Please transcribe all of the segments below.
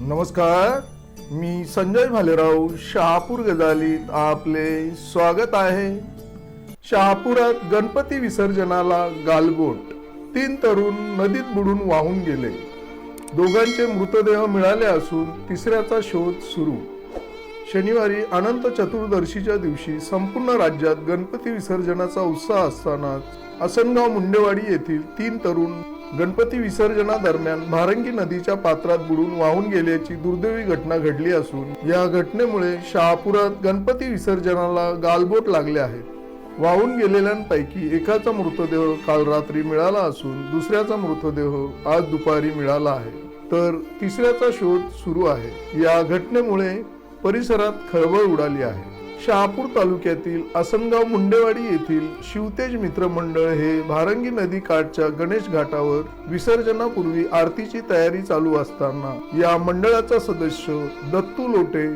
नमस्कार मी संजय भालेराव शहापूर गजालीत आपले स्वागत आहे. शहापुरात गणपती विसर्जनाला गालबोट तीन तरुण नदीत बुडून वाहून गेले. दोघांचे मृतदेह मिळाले असून तिसऱ्याचा शोध सुरू. शनिवारी अनंत चतुर्दशीच्या दिवशी संपूर्ण राज्यात गणपती विसर्जनाचा उत्साह असतानाच असनगाव मुंडेवाडी येथील तीन तरुण गणपती विसर्जनादरम्यान भारंगी नदीच्या पात्रात बुडून वाहून गेल्याची दुर्दैवी घटना घडली असून या घटनेमुळे शहापुरात गणपती विसर्जनाला गालबोट लागले आहे. वाहून गेलेल्यांपैकी एकाचा मृतदेह काल रात्री मिळाला असून दुसऱ्याचा मृतदेह आज दुपारी मिळाला आहे. तर तिसऱ्याचा शोध सुरू आहे. या घटनेमुळे परिसरात खळबळ उडाली आहे. शहापूर तालुक्यातील आसनगाव मुंडेवाडी येथील शिवतेज मित्र मंडळ हे भारंगी नदी काठच्या गणेश घाटावर विसर्जनापूर्वी आरतीची तयारी चालू असताना या मंडळाचा सदस्य दत्तू लोटे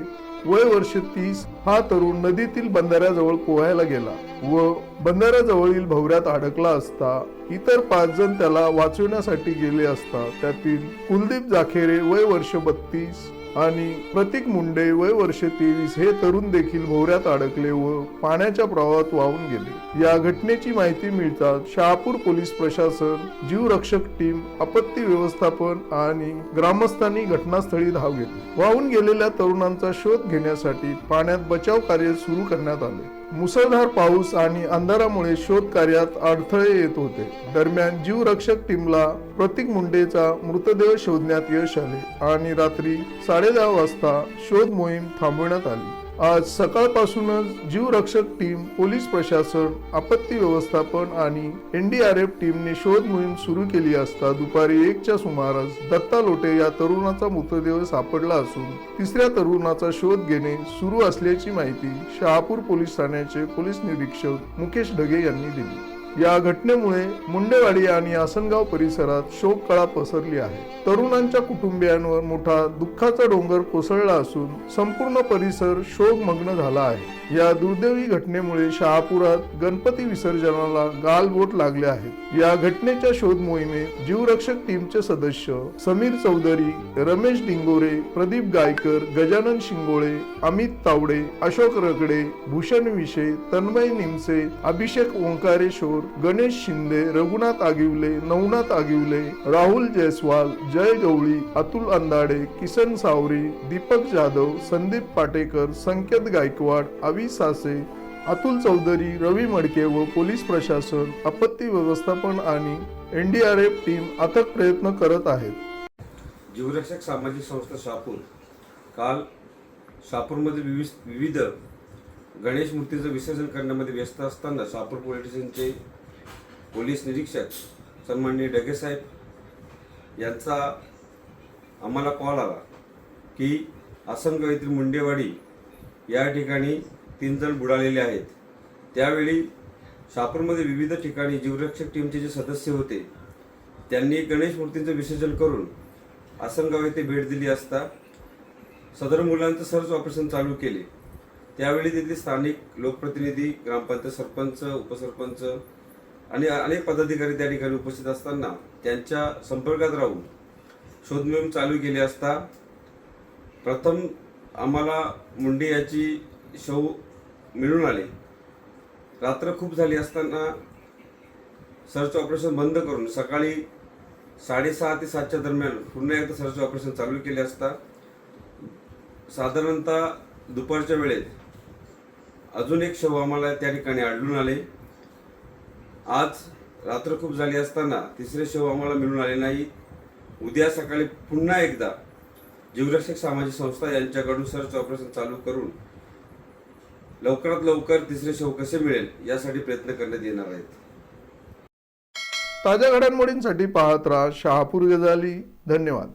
वय वर्ष तीस हा तरुण नदीतील बंधाऱ्याजवळ पोहायला गेला व बंधाऱ्याजवळील भवऱ्यात अडकला असता इतर पाच जण त्याला वाचवण्यासाठी गेले असता त्यातील कुलदीप जाखेरे वय वर्ष बत्तीस आणि प्रतीक मुंडे वय वर्ष तेवीस हे तरुण देखील भोवऱ्यात अडकले व पाण्याच्या प्रवाहात वाहून गेले. या घटनेची माहिती मिळताच शहापूर पोलीस प्रशासन जीवरक्षक टीम आपत्ती व्यवस्थापन आणि ग्रामस्थांनी घटनास्थळी धाव घेतली. वाहून गेलेल्या तरुणांचा शोध घेण्यासाठी पाण्यात बचाव कार्य सुरू करण्यात आले. मुसळधार पाऊस आणि अंधारामुळे शोध कार्यात अडथळे येत होते. दरम्यान जीवरक्षक टीमला प्रतीक मुंडेचा मृतदेह शोधण्यात यश आले आणि रात्री साडेदहा वाजता शोध मोहीम थांबवण्यात आली. आज सकाळपासूनच जीवरक्षक टीम पोलीस प्रशासन आपत्ती व्यवस्थापन आणि एनडीआरएफ टीमने शोध मोहीम सुरू केली असता दुपारी एकच्या सुमारास दत्ता लोटे या तरुणाचा मृतदेह सापडला असून तिसऱ्या तरुणाचा शोध घेणे सुरू असल्याची माहिती शहापूर पोलीस ठाण्याचे पोलीस निरीक्षक मुकेश ढगे यांनी दिली. या घटनेमुळे मुंडेवाडी आणि आसनगाव परिसरात शोककळा पसरली आहे. तरुणांच्या कुटुंबियांवर मोठा दुःखाचा डोंगर कोसळला असून संपूर्ण परिसर शोकमग्न झाला आहे. या दुर्दैवी घटनेमुळे शहापुरात गणपती विसर्जनाला गालबोट लागले आहेत या घटनेच्या शोध मोहिमेत जीवरक्षक टीमचे सदस्य समीर चौधरी रमेश डिंगोरे प्रदीप गायकर गजानन शिंगोळे अमित तावडे अशोक रगडे भूषण विशे तन्मय निमसे अभिषेक ओंकारेश्वर गणेश शिंदे रघुनाथ आगिवले नवनाथ आगिवले राहुल जयस्वाल जय गवळी अतुल अंदाडे किसन सावरी दीपक जाधव संदीप पाटेकर संकेत गायकवाड अवी सासे अतुल चौधरी रवी मडके व पोलीस प्रशासन आपत्ती व्यवस्थापन आणि एनडीआरएफ टीम अथक प्रयत्न करत आहेत. जीवरक्षक सामाजिक संस्था शापूर काल शापूरमध्ये विविध विविध गणेश मूर्तीचं विसर्जन करण्यामध्ये व्यस्त असताना शहापूर पोलीस स्टेशनचे पोलीस निरीक्षक सन्माननीय डगेसाहेब यांचा आम्हाला कॉल आला की आसनगाव येथील मुंडेवाडी या ठिकाणी तीन जण बुडालेले आहेत. त्यावेळी शहापूरमध्ये विविध ठिकाणी जीवरक्षक टीमचे जे सदस्य होते त्यांनी गणेश मूर्तींचं विसर्जन करून आसनगाव येथे भेट दिली असता सदर मुलांचं सर्च ऑपरेशन चालू केले. त्यावेळी तिथले स्थानिक लोकप्रतिनिधी ग्रामपंचायत सरपंच उपसरपंच आणि अनेक पदाधिकारी त्या ठिकाणी उपस्थित असताना त्यांच्या संपर्कात राहून शोधमोहीम चालू केली असता प्रथम आम्हाला मुंडे याची शव मिळून आले. रात्र खूप झाली असताना सर्च ऑपरेशन बंद करून सकाळी साडेसहा ते सातच्या दरम्यान पुन्हा एकदा सर्च ऑपरेशन चालू केले असता साधारणतः दुपारच्या वेळेत अजून एक शव आम्हाला त्या ठिकाणी आढळून आले. आज रात्र खूप झाली असताना तिसरे शव आम्हाला मिळून आले नाही. उद्या सकाळी पुन्हा एकदा जीवरक्षक सामाजिक संस्था यांच्याकडून सर्च ऑपरेशन चालू करून लवकरात लवकर तिसरे शव कसे मिळेल यासाठी प्रयत्न करण्यात येणार आहेत. ताज्या घडामोडींसाठी पाहत राहा शहापूर गजाली धन्यवाद.